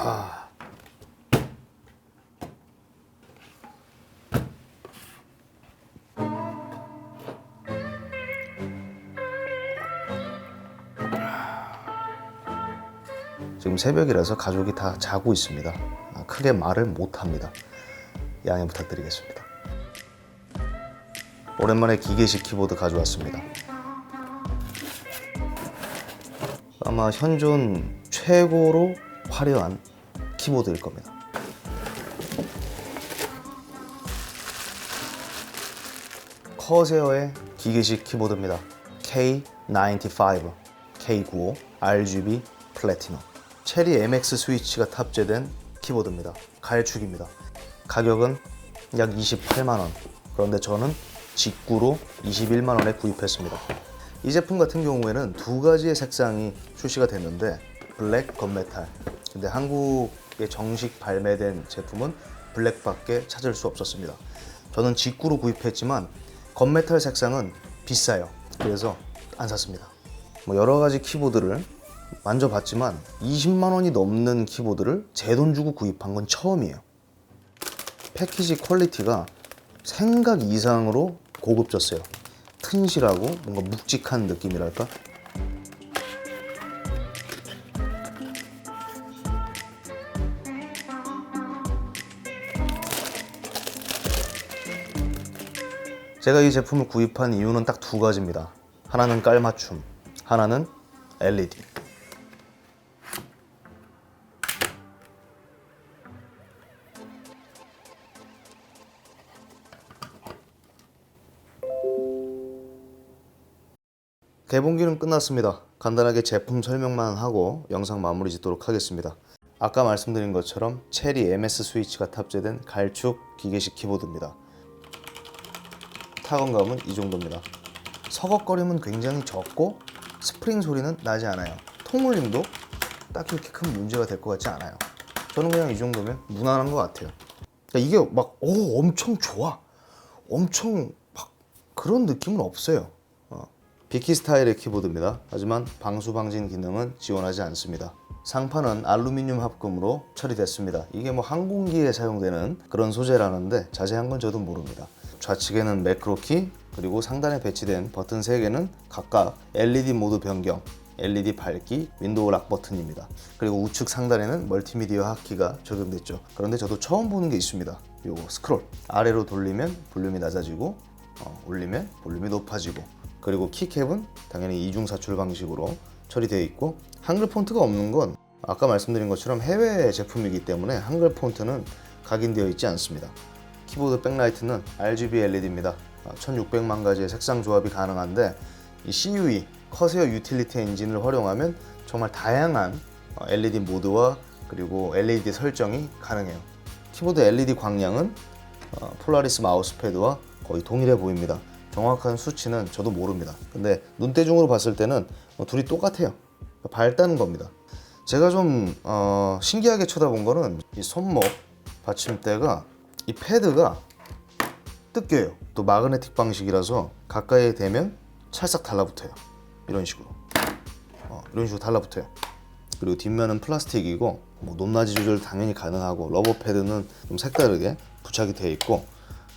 아. 지금 새벽이라서 가족이 다 자고 있습니다. 아, 크게 말을 못 합니다. 양해 부탁드리겠습니다. 오랜만에 기계식 키보드 가져왔습니다. 아마 현존 최고로 화려한 키보드일 겁니다. 커세어의 기계식 키보드입니다. K95, K95, RGB 플래티넘. 체리 MX 스위치가 탑재된 키보드입니다. 가열축입니다. 가격은 약 28만 원. 그런데 저는 직구로 21만 원에 구입했습니다. 이 제품 같은 경우에는 두 가지의 색상이 출시가 됐는데 블랙, 건메탈. 근데 한국에 정식 발매된 제품은 블랙밖에 찾을 수 없었습니다. 저는 직구로 구입했지만 건메탈 색상은 비싸요. 그래서 안 샀습니다. 뭐 여러 가지 키보드를 만져봤지만 20만 원이 넘는 키보드를 제 돈 주고 구입한 건 처음이에요. 패키지 퀄리티가 생각 이상으로 고급졌어요. 튼실하고 뭔가 묵직한 느낌이랄까? 제가 이 제품을 구입한 이유는 딱 두 가지입니다. 하나는 깔맞춤, 하나는 LED. 개봉기는 끝났습니다. 간단하게 제품 설명만 하고 영상 마무리 짓도록 하겠습니다. 아까 말씀드린 것처럼 체리 MS 스위치가 탑재된 갈축 기계식 키보드입니다. 타건감은 이 정도입니다. 서걱거림은 굉장히 적고 스프링 소리는 나지 않아요. 통울림도 딱히 그렇게 큰 문제가 될 것 같지 않아요. 저는 그냥 이 정도면 무난한 것 같아요. 그러니까 이게 막 오, 엄청 좋아, 엄청 막 그런 느낌은 없어요. 어. 비키 스타일의 키보드입니다. 하지만 방수 방진 기능은 지원하지 않습니다. 상판은 알루미늄 합금으로 처리됐습니다. 이게 뭐 항공기에 사용되는 그런 소재라는데 자세한 건 저도 모릅니다. 좌측에는 매크로키 그리고 상단에 배치된 버튼 3개는 각각 LED 모드 변경, LED 밝기, 윈도우 락 버튼입니다. 그리고 우측 상단에는 멀티미디어 하키가 적용됐죠. 그런데 저도 처음 보는 게 있습니다. 요거 스크롤 아래로 돌리면 볼륨이 낮아지고 어, 올리면 볼륨이 높아지고 그리고 키캡은 당연히 이중 사출 방식으로 처리되어 있고 한글 폰트가 없는 건 아까 말씀드린 것처럼 해외 제품이기 때문에 한글 폰트는 각인되어 있지 않습니다. 키보드 백라이트는 RGB LED입니다. 1600만 가지의 색상 조합이 가능한데 이 CUE 커세어 유틸리티 엔진을 활용하면 정말 다양한 어, LED 모드와 그리고 LED 설정이 가능해요. 키보드 LED 광량은 어, 폴라리스 마우스패드와 거의 동일해 보입니다. 정확한 수치는 저도 모릅니다. 근데 눈대중으로 봤을 때는 뭐 둘이 똑같아요. 밝다는 겁니다. 제가 좀 어, 신기하게 쳐다본 거는 이 손목 받침대가 이 패드가 뜯겨요. 또 마그네틱 방식이라서 가까이 대면 찰싹 달라붙어요. 이런 식으로. 어, 이런 식으로 달라붙어요. 그리고 뒷면은 플라스틱이고 뭐 높낮이 조절 당연히 가능하고 러버 패드는 좀 색다르게 부착이 되어 있고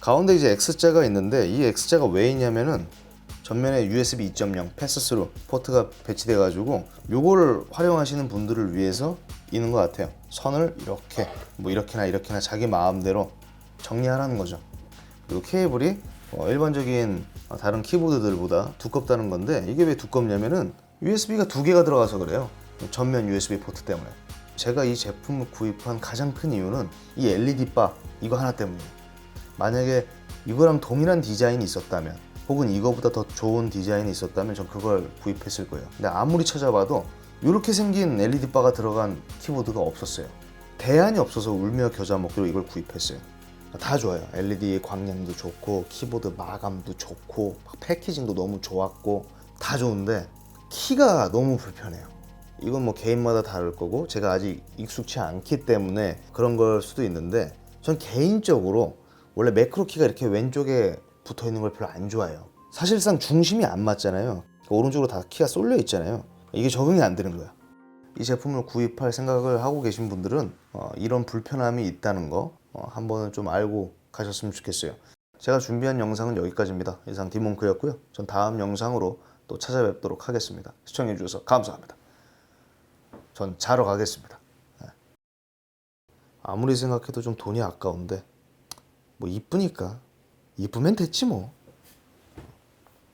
가운데 이제 X자가 있는데 이 X자가 왜 있냐면은 전면에 USB 2.0 패스스루 포트가 배치돼 가지고 요거를 활용하시는 분들을 위해서 있는 것 같아요. 선을 이렇게 뭐 이렇게나 이렇게나 자기 마음대로 정리하라는 거죠. 그리고 케이블이 어, 일반적인 어, 다른 키보드들보다 두껍다는 건데 이게 왜 두껍냐면은 USB가 두 개가 들어가서 그래요. 전면 USB 포트 때문에. 제가 이 제품을 구입한 가장 큰 이유는 이 LED 바 이거 하나 때문이에요. 만약에 이거랑 동일한 디자인이 있었다면 혹은 이거보다 더 좋은 디자인이 있었다면 전 그걸 구입했을 거예요. 근데 아무리 찾아봐도 이렇게 생긴 LED 바가 들어간 키보드가 없었어요. 대안이 없어서 울며 겨자 먹기로 이걸 구입했어요. 다 좋아요. LED 광량도 좋고 키보드 마감도 좋고 패키징도 너무 좋았고 다 좋은데 키가 너무 불편해요. 이건 뭐 개인마다 다를 거고 제가 아직 익숙치 않기 때문에 그런 걸 수도 있는데 전 개인적으로 원래 매크로 키가 이렇게 왼쪽에 붙어 있는 걸 별로 안 좋아해요. 사실상 중심이 안 맞잖아요. 오른쪽으로 다 키가 쏠려 있잖아요. 이게 적응이 안 되는 거야. 이 제품을 구입할 생각을 하고 계신 분들은 어, 이런 불편함이 있다는 거 어, 한 번은 좀 알고 가셨으면 좋겠어요. 제가 준비한 영상은 여기까지입니다. 이상 디몽크였고요. 전 다음 영상으로 또 찾아뵙도록 하겠습니다. 시청해 주셔서 감사합니다. 전 자러 가겠습니다. 네. 아무리 생각해도 좀 돈이 아까운데 뭐 이쁘니까 이쁘면 됐지 뭐.